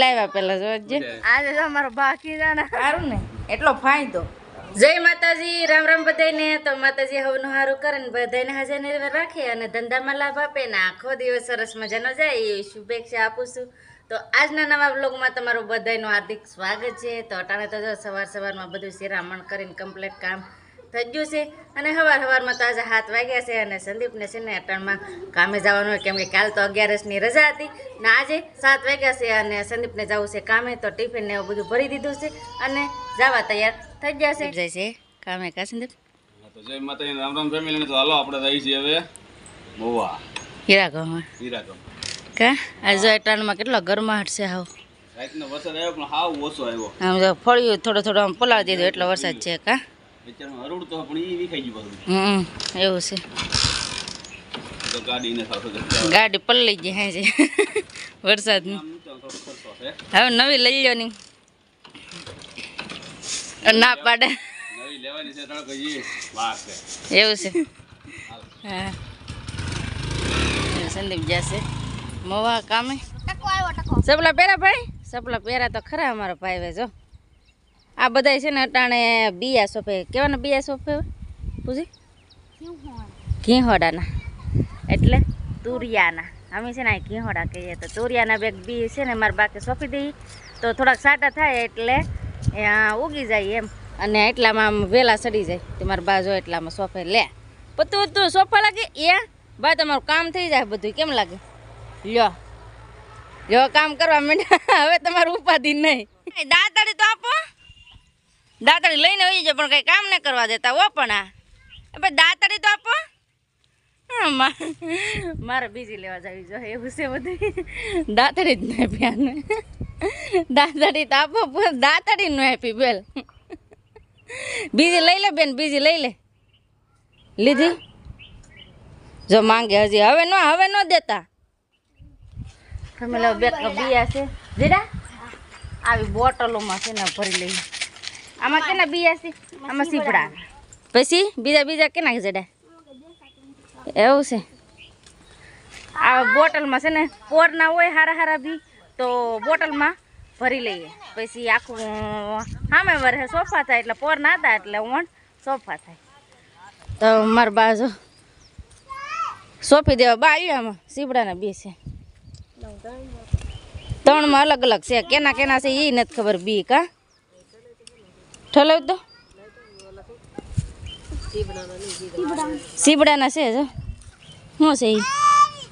લાવ્યા પેલા જોજે આજે? અમારો બાકી જાણે સારું ને એટલો ફાયદો. જય માતાજી રામ રામ બધાને તો માતાજી હવનું હારું કરે ને બધાને હાજર રાખે અને ધંધામાં લાભ આપે ને. આખો દિવસ સરસ મજાનો જાય એ શુભેચ્છા આપું છું. તો આજના નવા બ્લોગમાં તમારું બધાનું હાર્દિક સ્વાગત છે. તો અટાણે તો જો સવાર સવારમાં બધું શિરામણ કરીને કમ્પ્લીટ કામ થઈ ગયું છે. અને સવાર સવારમાં તો આજે હાથ વાગ્યા છે અને સંદીપને છે ને અટણમાં કામે જવાનું હોય કેમ કે કાલ તો અગિયારસની રજા હતી ને આજે સાત વાગ્યા છે અને સંદીપને જવું છે કામે તો ટિફિન ને એવું બધું ભરી દીધું છે અને જવા તૈયાર થઈ ગયા છે. જાય છે કામે કા સંદીપ? તો જય માતાજી રામ રામ ફેમિલી તો હાલો આપણે જઈએ છીએ હવે મોવા હીરા કહો કા? આજે અટાણમાં કેટલો ગરમાહટ છે હાવ. રાતનો વરસાદ આવ્યો પણ હાવ ઓછો આવ્યો. આમ જો ફળિયું થોડો થોડો આમ પલાળી દીધું એટલો વરસાદ છે કા? વિચારમાં તો પણ એ વિખાઈ ગયું બધું હમ એવું છે. તો ગાડીને સાથે ગાડી પલળી ગઈ હા છે છે હવે નવી લઈ લ્યો ની. ના પાડે. નવી લેવાની છે તડકો ઈ. વાર છે. એવું છે. હા. સંદીપ જશે મોવા કામે. સપલા પહેરા ભાઈ? સપલા પહેરા તો ખરા અમારા ભાઈ જો. આ બધા છે ને અટાણે બિયા સોંપે કેવાના બિયા સોંપે પૂછી ઘીહોડાના. એટલે તુરિયાના. અમે છે ને ઘીહોડા કહીએ. તો તુરિયાના બેગ બી છે ને મારા બાકી સોંપી દઈએ તો થોડાક સાટા થાય એટલે ઉગી જાય એમ. અને એટલામાં આમ વહેલા સડી જાય. તે મારા જો એટલામાં સોંપે. લે. પતું તું સોફા લાગે? એ ભાઈ તમારું કામ થઈ જાય બધું. કેમ લાગે? લ્યો. લ્યો, કામ કરવા માંડ્યા. હવે તમારું ઉપાધિ નહીં. દાંતડી તો આપો. દાંતડી લઈને આવી જાય પણ કંઈ કામ ન કરવા દેતા હો પણ આ. દાંતડી તો આપો. મારે બીજી લેવા જવી જોઈએ, એવું છે બધું. દાંતડી જ નહીં પ્યાને દાંતડી તો આપો દાંતડી ન આપી બેલ. બીજી લઈ લે બેન, બીજી લઈ લે. લીધી? જો માંગે હજી, હવે નો, હવે ન દેતા. ફેમિલી બે બીયા છે. જીરા આવી બોટલોમાં છે ને ભરી લઈએ આમાં કેના બીજા છે આમાં સીપડા પછી બીજા બીજા કેના જડે એવું છે. આ બોટલમાં છે ને પોરના હોય હારા હારા બી તો બોટલમાં ભરી લઈએ. પછી આખું સામે વરે સોફા થાય એટલે પોર ના હતા એટલે વણ સોફા થાય. તો મારા બાજુ સોંપી દેવા બાળિયામાં સીપડાના બી છે. ત્રણમાં અલગ અલગ છે. કેના કેના છે એ નથી ખબર બી કા. ઠલાવ તો સીબડાના છે જો શું છે એ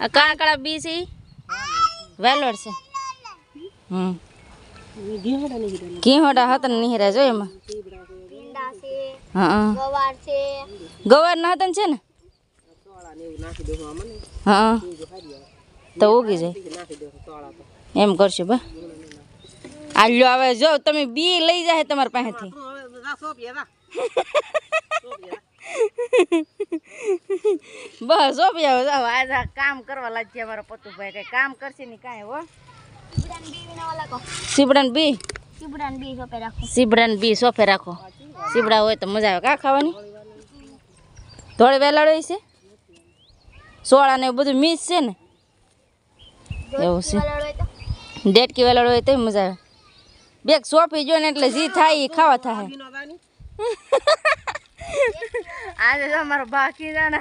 આ કાળા કાળા બી છે એ વેલોડ છે હમ ઘીહોડા હતા ને નિહરા જો એમાં ભીંડા છે હા ગવાર છે ગવાર ના હતા ને છે ને હા તો ઉગી જાય એમ કરશું બા આ લ્યો હવે જો તમે બી લઈ જાય તમારા પાસેથી બસ આવો જાઓ આજે આ કામ કરવા લાગશે અમારા પતુભાઈ કઈ કામ કરશે ને કાંઈ હો. સીબડાન બી સીબડાન બી? સોફે રાખો. સીબડાન બી સોફે રાખો. સીબડા હોય તો મજા આવે. કા ખાવાની? થોડી વેલાડ હોય છે સોળા ને એવું બધું મીસ છે ને? એવું છે. ડેટકી વેલાડ હોય તો મજા આવે. બેગ સોંપી જો ને એટલે જી થાય એ ખાવા થાય. આજે તો અમારો બાકી જાણે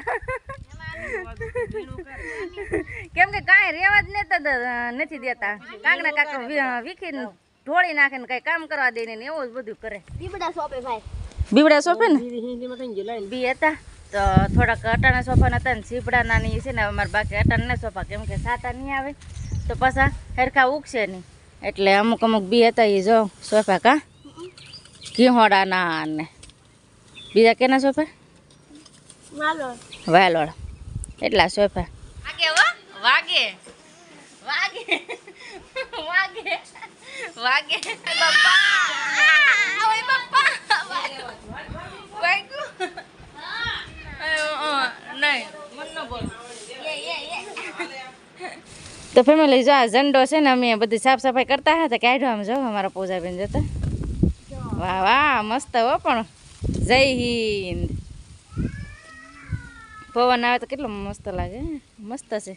કેમ કે કાંઈ રેવા જ નથી દેતા. કાંક ને કાંક વીખી વીખીને ઢોળી નાખે ને કાંઈ કામ કરવા દે ને એવું જ બધું કરે. બીબડા સોપે ભાઈ. બીબડા સોંપે ને? બી હતા. તો થોડાક અટાણા સોફા હતા ને સીપડાના ની છે ને અમારે બાકી અટાણા ને સોફા કેમ કે સાતા નહીં આવે. તો પાછા હરખા ઉગશે નહીં. એટલે અમુક અમુક બી હતા એ જો સોફા કા? ઘીહોડાના ને બીજા કેના સોફા? વાલોડ એટલા સોફા. વાગે વાગે. વાગે. વાગે. વાગે. બાપા. ઓય બાપા. વાગ્યું. નહીં. મન ન બોલ. તો ફેમિલી જો આ ઝંડો છે ને, અમે બધી સાફ સફાઈ કરતા હતા કાઢ્યો આમ જો, અમારા પૂજાબેન જતા વાહ વાહ, મસ્ત હો પણ. જય હિન્દ. પવન આવે તો કેટલો મસ્ત લાગે મસ્ત છે.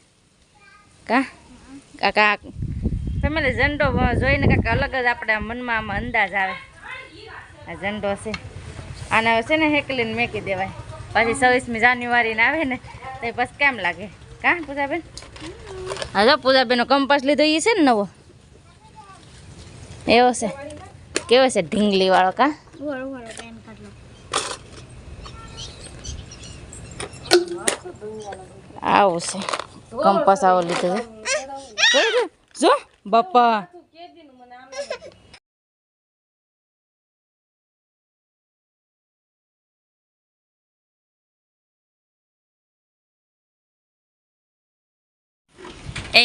કા? કાકા ફેમિલી ઝંડો જોઈને કાંઈક અલગ જ આપણે મનમાં આમાં અંદાજ આવે. આ ઝંડો છે. આને છે ને હેકલીને મેકી દેવાય. પછી છવ્વીસમી જાન્યુઆરીને આવે ને, તો બસ કેમ લાગે? કાં, પૂજાબેન? હા જો પૂજાબેનો કંપાસ લીધો એ છે ને નવો? એવો છે. કેવો છે ઢીંગલી વાળો કા આવું છે. કંપાસ આવો લીધો છે. જો બાપા. એ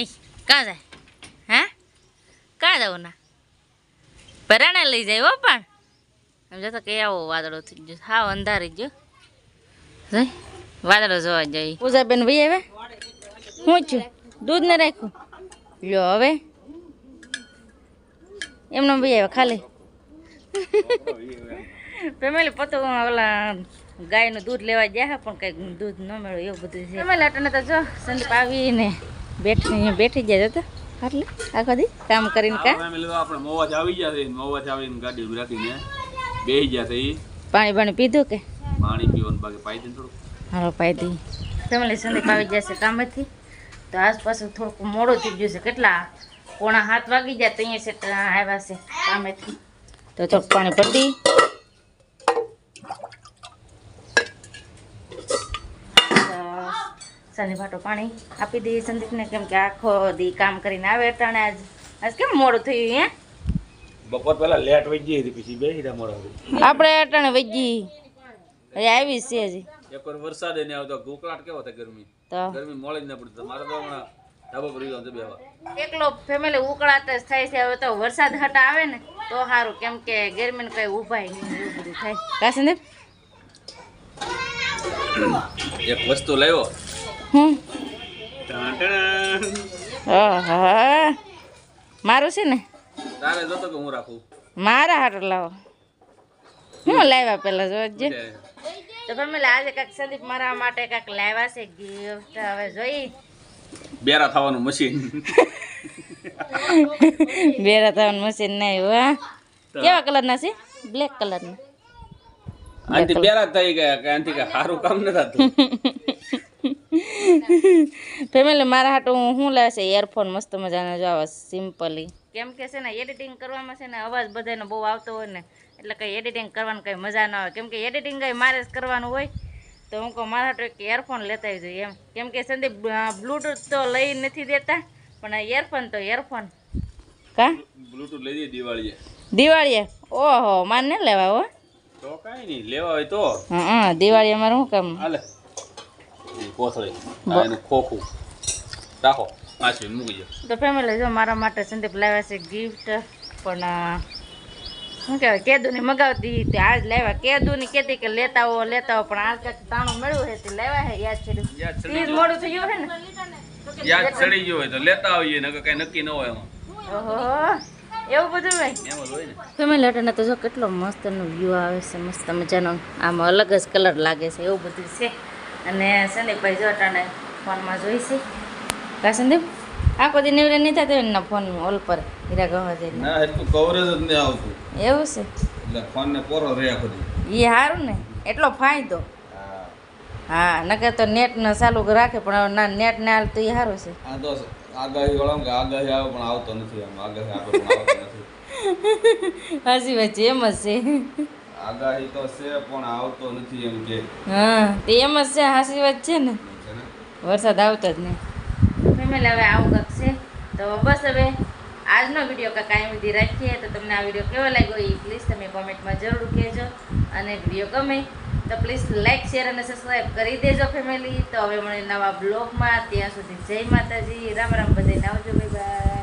કા જાય હા કા જવું ના પરાણે લઈ જાય હો પણ એમ જતો કે આવો વાદળો થઈ ગયો હા અંધારી ગયો જોઈ વાદળો જોવા જઈ પૂજાબેન ભાઈ હવે હું છું દૂધ ને રાખ્યું લ્યો હવે એમનો ભાઈ આવે ખાલી ફેમિલી પતો ઓલા ગાયનું દૂધ લેવા ગયા પણ કંઈક દૂધ ન મળ્યું એવું બધું છે ફેમિલી અટને તો જો સંદીપ આવીને બેઠી બેઠી જાય તો એટલે આખો દી કામ કરીને કા? આપણે મોવાજ આવી ગયા છે મોવાજ આવીને ગાડી રાખીને બેહી ગયા છે પાણી પાણી પીધું કે? પાણી પીવાનું બાકી પાઈ દે થોડું હાલો પાઈ દી. ફેમિલી સંદીપ આવી જશે કામેથી. તો આસપાસ થોડુંક મોડું થઈ ગયું છે. કેટલા? પોણા હાથ વાગી જાય તો અહીંયા સેટ આવ્યા છે કામેથી. તો થોડુંક પાણી ભરી સંદીપ હાટો પાણી આપી દઈએ સંદીપને કેમ કે આખો દી કામ કરીને આવે અટાણે આજ. આજ કેમ મોડું થયું હે? બપોર પહેલા લેટ વઈ ગઈ હતી પછી બેસી રહ્યા મોડા આપણે અટાણે વૈજી હજી આવી છે હજી. એક વાર વરસાદ નહીં આવતો ગોકળાટ કેવો થાય ગરમી? તો? ગરમી મળે જ ના પડતી. મારે તો હમણાં ધાબો પર ગયો બેવા એકલો ફેમિલી ઉકળાટ જ થાય છે. હવે તો વરસાદ હટા આવે ને તો સારું કેમ કે ગરમીને કઈ ઉભાય નહીં એવું બધું થાય. કા સંદીપ? એક વસ્તુ લાવ્યો. હું? ટાંટણ. હા મારું છે ને? તારે જોતો કે હું રાખું. મારા હાટ લાવો. હું લાવ્યા પેલા જોજે. તો ફેમિલી આજે કાંઈક સંદીપ મારા માટે કાંઈક લાવ્યા છે ગિફ્ટ હવે જોઈ. બેરા થવાનું મશીન બેરા થવાનું મશીન નહીં હા? કેવા કલરના છે? બ્લેક કલરના. આંટી બેરા થઈ ગયા કે આંટી કે સારું કામ નથી થતું. ફેમિલી મારા હાટું હું શું લાવશે? એરફોન મસ્ત મજાનો જો આવે સિમ્પલી કેમ કે છે ને એડિટિંગ કરવામાં છે ને અવાજ બધાને બહુ આવતો હોય ને એટલે કંઈ એડિટિંગ કરવાની કંઈ મજા ના આવે. કેમ કે એડિટિંગ કંઈ મારે જ કરવાનું હોય તો હું કહું મારા હાટું એક એરફોન લેતા આવી જોઈએ એમ. કેમ કે સંદીપ બ્લૂટૂથ તો લઈ નથી દેતા પણ એરફોન તો એરફોન કા? બ્લુટૂથ લઈ દઈએ દિવાળીએ. દિવાળીએ? ઓહો મારે ને લેવા હો. તો કાંઈ નહીં લેવા હોય તો. હા દિવાળી અમારે શું કામ? હાલે. કોથળી અને ખોખું. રાખો પાછળ મૂકી દો. તો ફેમિલી જો મારા માટે સંદીપ લાવ્યા છે ગિફ્ટ પણ શું કહેવાય કેદુની મગાવતી તે આજ લાવ્યા કેદુની. કહેતી કે લેતા આવો લેતા આવો પણ આજ કાંઈક તાણું મળ્યું છે તે લાવ્યા છે યાદ છે. યાદ મોડું થઈ ગયું છે ને? યાદ ચડી ગયું હોય તો લેતા આવીએ ને કઈ નક્કી ન હોય એમાં. ઓહો એવું બધું હોય? ફેમિલી અટાણે તો જો કેટલો મસ્તનો વ્યૂ આવે છે મસ્ત મજાનો. આમ અલગ જ કલર લાગે છે એવું બધું છે. અને સંદીપભાઈ જો અટાણે ફોનમાં જોઈ છે. કા સંદીપ? આખો દી નીવડે નહીં થતો એના ફોન ઓલ પર હીરા ગવા જઈને ના એટલું કવરેજ જ નહીં આવતું. એવું છે? એટલે ફોન ને પોરો રહ્યા ખુદી એ સારું ને એટલો ફાયદો. હા. નકર તો નેટ ને ચાલુ રાખે પણ હવે ના નેટ ને હાલ તો એ સારું છે. આ તો આગાહી વાળા કે આગાહી આવે પણ આવતો નથી આમ આગાહી પણ આવતો નથી. હાજી ભાઈ છે એમ જ છે. આગાહી તો છે પણ આવતો નથી એમ કે. હા તે એમ જ છે હાસી વાત છે ને. વરસાદ આવતો જ નહીં. ફેમિલી હવે આવું કંઈક છે. તો બસ હવે આજનો વીડિયો કાંઈ કાંઈ સુધી રાખીએ. તો તમને આ વીડિયો કેવો લાગ્યો એ પ્લીઝ તમે કોમેન્ટમાં જરૂર કહેજો. અને વીડિયો ગમે તો પ્લીઝ લાઇક શેર અને સબસ્ક્રાઈબ કરી દેજો ફેમિલી. તો હવે મને નવા બ્લોગમાં ત્યાં સુધી જય માતાજી. રામ રામ બધાને આવજો. ભાઈ બાય